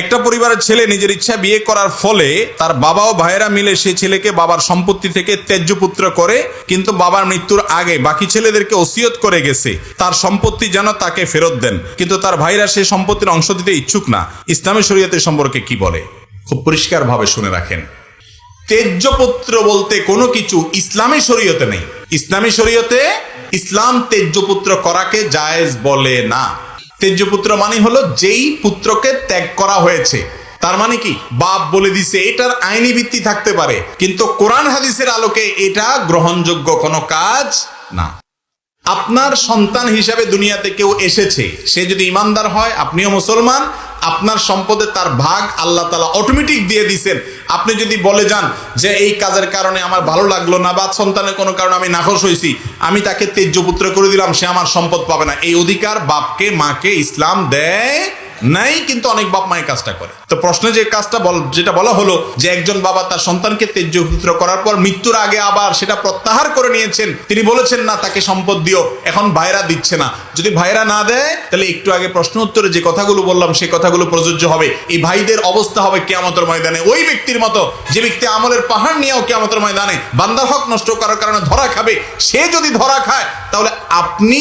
একটা পরিবারের ছেলে নিজের ইচ্ছা বিয়ে করার ফলে তার বাবা ও ভাইয়েরা মিলে সে ছেলেকে বাবার সম্পত্তি থেকে ত্যায্য পুত্র করে, কিন্তু বাবার মৃত্যুর আগে বাকি ছেলেদেরকে ওসিয়ত করে গেছে। তার সম্পত্তি যেন তাকে ফেরত দেন, কিন্তু তার ভাইরা সে সম্পত্তির অংশ দিতে ইচ্ছুক না। ইসলামী শরীয়তের সম্পর্কে কি বলে? খুব পরিষ্কারভাবে শুনে রাখেন। তেজ্যপুত্র বলতে কোনো কিছু ইসলামী শরীয়তে নেই। ইসলামী শরীয়তে ইসলাম তেজ্যপুত্র করাকে জায়েজ বলে না। তেজ্যপুত্র মানে হলো যেই পুত্রকে ত্যাগ করা হয়েছে। তার মানে কি? বাপ বলে দিছে, এটার আইনি ভিত্তি থাকতে পারে, কিন্তু কোরআন হাদিসের আলোকে এটা গ্রহণযোগ্য কোনো কাজ না। আপনার সন্তান হিসাবে দুনিয়াতে কেউ এসেছে, সে যদি ইমানদার হয়, আপনিও মুসলমান আপনার সম্পদে তার ভাগ আল্লাহ তালা অটোমেটিক দিয়ে দিছেন আপনি যদি বলে যান যে এই কাজের কারণে আমার ভালো লাগল না বা সন্তানের কোনো কারণে আমি নাকশ হয়েছি, আমি তাকে তেজ্যপুত্র করে দিলাম, সে আমার সম্পদ পাবে না। এই অধিকার বাপকে, মাকে ইসলাম দেয় নাই, কিন্তু অনেক বাপ মায়ের কাজটা করে। তো প্রশ্নে যে কাজটা বল, যেটা বলা হলো যে একজন বাবা তার সন্তানকে তেজ্যপুত্র করার পর মৃত্যুর আগে আবার সেটা প্রত্যাহার করে নিয়েছেন। তিনি বলেছেন, না, তাকে সম্পদ দিও, এখন ভাইরা দিচ্ছে না। যদি ভাইরা না দেয়, তাহলে একটু আগে প্রশ্ন উত্তরে যে কথাগুলো বললাম, সেই কথাগুলো প্রযোজ্য হবে। এই ভাইদের অবস্থা হবে কেয়ামতের ময়দানে। ওই ব্যক্তির মতো যে ব্যক্তি আমলের পাহাড় নিয়েও কেয়ামতের ময়দানে বান্দার হক নষ্ট করার কারণে ধরা খাবে, সে যদি ধরা খায়, তাহলে আপনি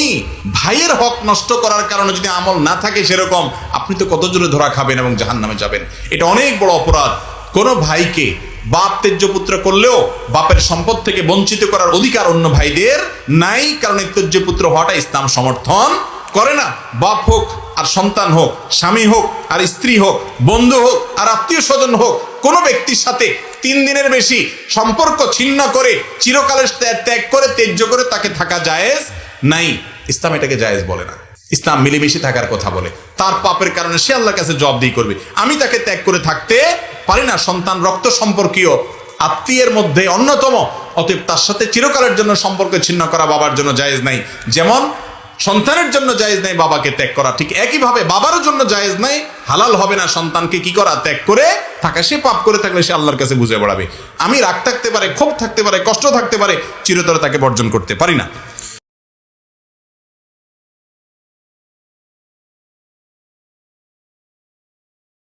ভাইয়ের হক নষ্ট করার কারণে যদি আমল না থাকে সেরকম আপনি তো কত জোরে ধরা খাবেন এবং জাহান নামে যাবেন। এটা অনেক বড় অপরাধ। কোনো ভাইকে বাপ তেজ্যপুত্র করলেও বাপের সম্পদ থেকে বঞ্চিত করার অধিকার অন্য ভাইদের নাই, কারণ এই তেজ্যপুত্র হওয়াটা ইসলাম সমর্থন করে না। বাপ হোক আর সন্তান হোক, স্বামী হোক আর স্ত্রী হোক, বন্ধু হোক আর আত্মীয় স্বজন হোক, কোনো ব্যক্তির সাথে তিন দিনের বেশি সম্পর্ক ছিন্ন করে, চিরকালের ত্যাগ- করে তেজ্য করে তাকে থাকা জায়েজ নাই। ইসলাম এটাকে জায়েজ বলে না। ইসলাম মিলেমিশে থাকার কথা বলে। তার পাপের কারণে সে আল্লাহর কাছে জবাবদিহি করবে। আমি তাকে ত্যাগ করে থাকতে পারি না, সন্তান রক্ত সম্পর্কীয় আত্মীয়ের মধ্যে অন্যতম। অতএব তার সাথে চিরকালের জন্য সম্পর্ক ছিন্ন করা বাবার জন্য জায়েজ নাই। যেমন সন্তানের জন্য জায়েজ নাই বাবাকে ত্যাগ করা। ঠিক একইভাবে বাবারও জন্য জায়েজ নাই। হালাল হবে না সন্তানকে কি করা? ত্যাগ করে থাকা। সে পাপ করে থাকলে সে আল্লাহর কাছে বুঝে বেড়াবে। আমি রাগ থাকতে পারে, ক্ষোভ থাকতে পারে, কষ্ট থাকতে পারে, চিরতরে তাকে বর্জন করতে পারি না।